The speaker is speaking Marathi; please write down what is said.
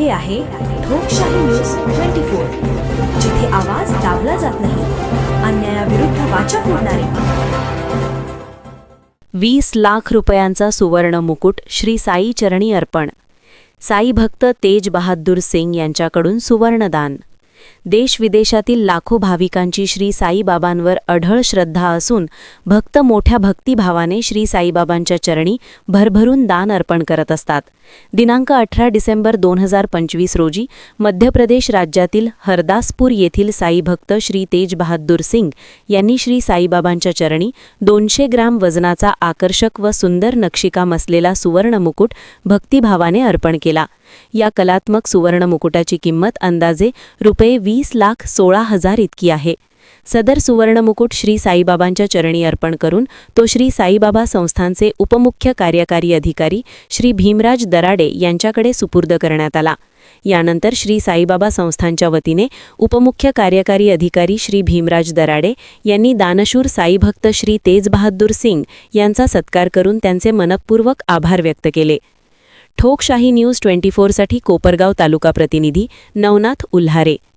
हे आहे लोकशाही न्यूज ट्वेंटी फोर जिथे आवाज दाबला जात नाही अन्यायाविरुद्ध वाचा फोडणारे. वीस लाख रुपयांचा सुवर्ण मुकुट श्री साई चरणी अर्पण. साई भक्त तेज बहादूर सिंग यांच्याकडून सुवर्णदान. देशविदेशातील लाखो भाविकांची श्री साईबाबांवर अढळ श्रद्धा असून भक्त मोठ्या भक्तिभावाने श्री साईबाबांच्या चरणी भरभरून दान अर्पण करत असतात. दिनांक अठरा डिसेंबर दोन हजार पंचवीस रोजी मध्य प्रदेश राज्यातील हरदासपूर येथील साई भक्त श्री तेज बहादूर सिंग यांनी श्री साईबाबांच्या चरणी दोनशे ग्रॅम वजनाचा आकर्षक व सुंदर नक्षीकाम असलेला सुवर्ण मुकुट भक्तिभावाने अर्पण केला. या कलात्मक सुवर्ण मुकुटाची किंमत अंदाजे रुपये वीस लाख सोळा हजार इतकी आहे. सदर सुवर्णमुकुट श्री साईबाबांच्या चरणी अर्पण करून तो श्री साईबाबा संस्थांचे उपमुख्य कार्यकारी अधिकारी श्री भीमराज दराडे यांच्याकडे सुपूर्द करण्यात आला. यानंतर श्री साईबाबा संस्थांच्या वतीने उपमुख्य कार्यकारी अधिकारी श्री भीमराज दराडे यांनी दानशूर साईभक्त श्री तेज बहादूर सिंग यांचा सत्कार करून त्यांचे मनपूर्वक आभार व्यक्त केले. ठोकशाही न्यूज ट्वेंटी फोरसाठी कोपरगाव तालुका प्रतिनिधी नवनाथ उल्हारे.